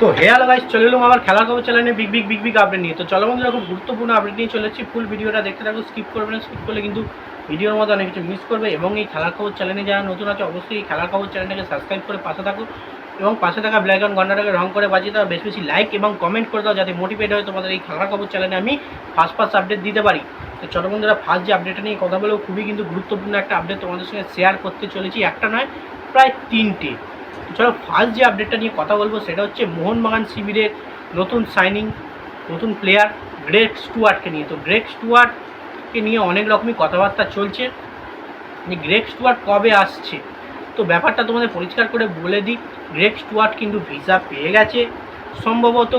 তো হে হ্যালো চলে এলাম আমার খেলার খবর চ্যানেলে big big big big update নিয়ে। তো চলো বন্ধুরা, খুব গুরুত্বপূর্ণ আপডেট নিয়ে চলেছি। ফুল ভিডিওটা দেখতে থাকো স্কিপ করবে না স্কিপ করলে কিন্তু ভিডিওর মধ্যে অনেক কিছু মিস করবে। এবং এই খেলার খবর চ্যানেলে যারা নতুন আছে, অবশ্যই এই খেলার খবর চ্যানেলটাকে সাবস্ক্রাইব করে পাশে থাকো। এবং পাশে থাকা ব্ল্যাক অ্যান্ড ঘন্টাটাকে রং করে বাজিয়ে দাও, বেশি বেশি লাইক এবং কমেন্ট করে দাও, যাতে মোটিভেট হয় তোমাদের এই খেলার খবর চ্যানেলে আমি ফার্স্ট ফার্স্ট আপডেট দিতে পারি। তো চলো বন্ধুরা ফার্স্ট যে আপডেটটা নিয়ে কথা বলেও খুবই কিন্তু গুরুত্বপূর্ণ একটা আপডেট তোমাদের সঙ্গে শেয়ার করতে চলেছি। একটা নয়, প্রায় তিনটে। চলো ফার্স্ট যে আপডেটটা নিয়ে কথা বলব সেটা হচ্ছে মোহনবাগান শিবিরের নতুন সাইনিং নতুন প্লেয়ার গ্রেক স্টুয়ার্টকে নিয়ে। তো গ্রেক স্টুয়ার্টকে নিয়ে অনেক রকমই কথাবার্তা চলছে। যে গ্রেক স্টুয়ার্ট কবে আসছে? তো ব্যাপারটা তোমাদের পরিষ্কার করে বলে দিই গ্রেক স্টুয়ার্ট কিন্তু ভিসা পেয়ে গেছে। সম্ভবত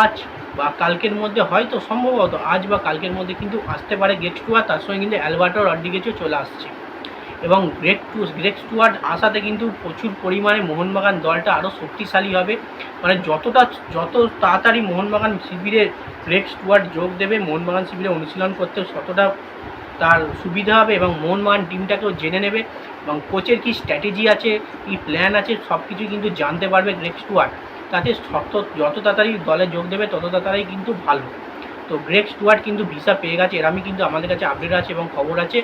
আজ বা কালকের মধ্যে, হয়তো সম্ভবত আজ বা কালকের মধ্যে কিন্তু আসতে পারে গ্রেক স্টুয়ার্ট, তার সঙ্গে কিন্তু অ্যালবার্টো রড্রিগেজও চলে আসছে। এবং গ্রেক টু গ্রেক স্টুয়ার্ড আসাতে কিন্তু প্রচুর পরিমাণে মোহনবাগান দলটা আরও শক্তিশালী হবে। মানে যতটা, যত তাড়াতাড়ি মোহনবাগান শিবিরে গ্রেক স্টুয়ার্ড যোগ দেবে, মোহনবাগান শিবিরে অনুশীলন করতে ততটা তার সুবিধা হবে এবং মোহনবাগান টিমটাকেও জেনে নেবে এবং কোচের কী স্ট্র্যাটেজি আছে, কী প্ল্যান আছে সব কিছু কিন্তু জানতে পারবে গ্রেক স্টুয়ার্ড তাতে যত তাড়াতাড়ি দলে যোগ দেবে, তত তাড়াতাড়ি কিন্তু ভালো। তো গ্রেক স্টুয়ার্ড কিন্তু ভিসা পেয়ে গেছে এরামই কিন্তু আমাদের কাছে আপডেট আছে এবং খবর আছে।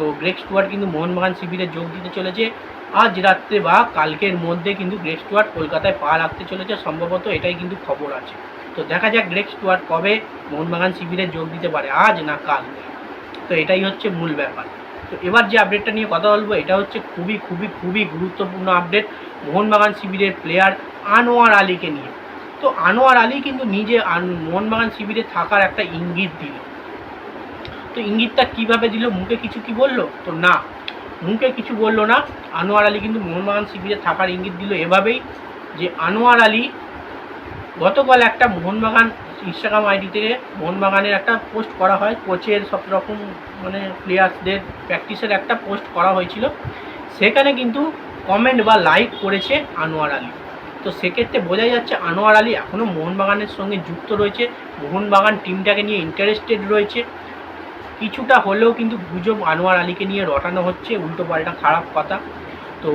তো গ্রেক স্টুয়ার্ট কিন্তু মোহনবাগান শিবিরে যোগ দিতে চলেছে। আজ রাত্রে বা কালকের মধ্যে কিন্তু গ্রেক স্টুয়ার্ট কলকাতায় পা রাখতে চলেছে, সম্ভবত এটাই কিন্তু খবর আছে। তো দেখা যাক গ্রেক স্টুয়ার্ট কবে মোহনবাগান শিবিরে যোগ দিতে পারে, আজ না কাল। তো এটাই হচ্ছে মূল ব্যাপার। তো এবার যে আপডেটটা নিয়ে কথা বলব, এটা হচ্ছে খুবই খুবই খুবই গুরুত্বপূর্ণ আপডেট মোহনবাগান শিবিরের প্লেয়ার আনোয়ার আলীকে নিয়ে। তো আনোয়ার আলী কিন্তু নিজে মোহনবাগান শিবিরে থাকার একটা ইঙ্গিত দিল তো ইঙ্গিতটা কীভাবে দিল? মুখে কিছু কি বলল? তো না। মুখে কিছু বলল না। আনোয়ার আলী কিন্তু মোহনবাগান শিবিরে থাকার ইঙ্গিত দিল এভাবেই যে আনোয়ার আলী গতকাল একটা মোহনবাগান, ইনস্টাগ্রাম আইডি থেকে মোহনবাগানের একটা পোস্ট করা হয়। কোচের সব রকম মানে প্লেয়ার্সদের প্র্যাকটিসের একটা পোস্ট করা হয়েছিল। সেখানে কিন্তু কমেন্ট বা লাইক করেছে আনোয়ার আলী। তো সেক্ষেত্রে বোঝা যাচ্ছে আনোয়ার আলী এখনও মোহনবাগানের সঙ্গে যুক্ত রয়েছে। মোহনবাগান টিমটাকে নিয়ে ইন্টারেস্টেড রয়েছে। কিছুটা হলেও কিন্তু গুজব আনোয়ার আলীকে নিয়ে রটানো হচ্ছে, উল্টো পাল্টা খারাপ কথা। তো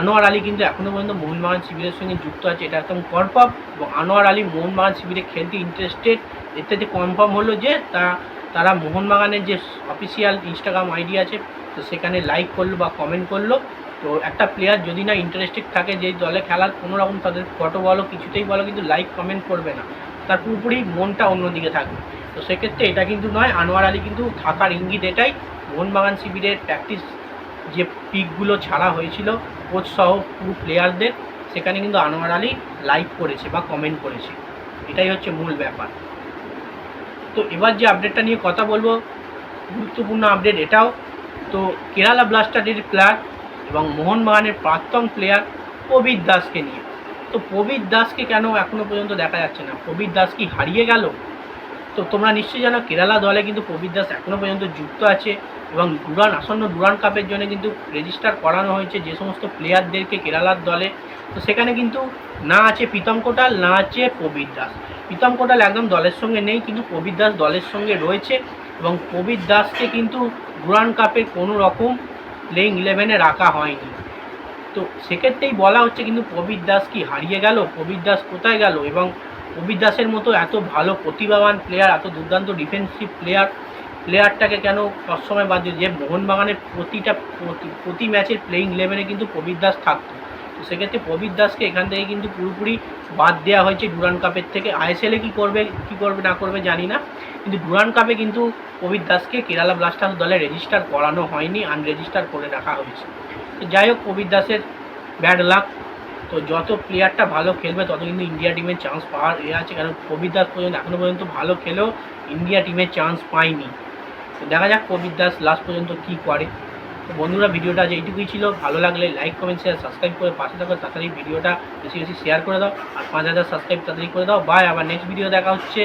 আনোয়ার আলী কিন্তু এখনও পর্যন্ত মোহনবাগান শিবিরের সঙ্গে যুক্ত আছে, এটা একদম কনফার্ম এবং আনোয়ার আলী মোহনবাগান শিবিরে খেলতে ইন্টারেস্টেড এতে কনফার্ম হলো যে তা, তারা মোহনবাগানের যে অফিসিয়াল ইনস্টাগ্রাম আইডি আছে, তো সেখানে লাইক করল বা কমেন্ট করল। তো একটা প্লেয়ার যদি না ইন্টারেস্টেড থাকে যে দলে খেলার, কোনো রকম তাদের ফটো বলো, কিছুতেই বলো, কিন্তু লাইক কমেন্ট করবে না। তার পুরোপুরি মনটা অন্যদিকে থাকবে। তো সেক্ষেত্রে এটা কিন্তু নয়। আনোয়ার আলী কিন্তু থাকার ইঙ্গিত এটাই। মোহনবাগান শিবিরের প্র্যাকটিস যে পিকগুলো ছাড়া হয়েছিল কোচ সহ পুরো প্লেয়ারদের সেখানে কিন্তু আনোয়ার আলী লাইক করেছে বা কমেন্ট করেছে। এটাই হচ্ছে মূল ব্যাপার। তো এবার যে আপডেটটা নিয়ে কথা বলব, গুরুত্বপূর্ণ আপডেট এটাও। তো কেরালা ব্লাস্টারের প্লেয়ার এবং মোহনবাগানের প্রাক্তন প্লেয়ার প্রবীর দাসকে নিয়ে। তো প্রবীর দাসকে কেন এখনও পর্যন্ত দেখা যাচ্ছে না? প্রবীর দাস কি হারিয়ে গেল? তো তোমরা নিশ্চয়ই জানো কেরালা দলে কিন্তু প্রবীর দাস এখনও পর্যন্ত যুক্ত আছে এবং ডুরান আসন্ন ডুরান কাপের জন্য কিন্তু রেজিস্টার করানো হয়েছে যে সমস্ত প্লেয়ারদেরকে কেরালার দলে। তো সেখানে কিন্তু না আছে প্রীতম কোটাল, না আছে প্রবীর দাস। প্রীতম কোটাল একদম দলের সঙ্গে নেই, কিন্তু প্রবীর দাস দলের সঙ্গে রয়েছে এবং প্রবীর দাসকে কিন্তু ডুরান কাপের কোনো রকম প্লেইং ইলেভেনে রাখা হয়নি। তো সেক্ষেত্রেই বলা হচ্ছে কিন্তু প্রবীর দাস কি হারিয়ে গেল? প্রবীর দাস কোথায় গেল? এবং প্রবীর দাসের মতো এত ভালো প্রতিভাবান প্লেয়ার এত দুর্দান্ত ডিফেন্সিভ প্লেয়ার প্লেয়ারটাকে কেন সবসময় বাদ দিয়ে যে মোহনবাগানের প্রতিটা প্রতি- ম্যাচের প্লেইং ইলেভেনে কিন্তু প্রবীর দাস থাকতো। তো সেক্ষেত্রে প্রবীর দাসকে এখান থেকে কিন্তু পুরোপুরি বাদ দেওয়া হয়েছে ডুরান কাপের থেকে। আইএসএলে কী করবে কী করবে, না করবে জানি না। কিন্তু ডুরান কাপে কিন্তু প্রবীর দাসকে কেরালা ব্লাস্টার্স দলে রেজিস্টার করানো হয়নি আনরেজিস্টার করে রাখা হয়েছে। যাই হোক প্রবীর দাসের ব্যাড লাক তো যত প্লেয়ারটা ভালো খেলবে, তত কিন্তু ইন্ডিয়া টিমের চান্স পাওয়ার এ আছে। কারণ কবির দাস পর্যন্ত এখনও পর্যন্ত ভালো খেলেও ইন্ডিয়া টিমের চান্স পায়নি। তো দেখা যাক কবির দাস লাস্ট পর্যন্ত কী করে। তো বন্ধুরা, ভিডিওটা আজ এইটুকুই ছিল। ভালো লাগলে লাইক কমেন্ট শেয়ার সাবস্ক্রাইব করে পাশে থাকো। তাড়াতাড়ি ভিডিওটা বেশি বেশি শেয়ার করে দাও। আর পাঁচ হাজার সাবস্ক্রাইব তাড়াতাড়ি করে দাও। বাই আবার নেক্সট ভিডিও দেখা হচ্ছে।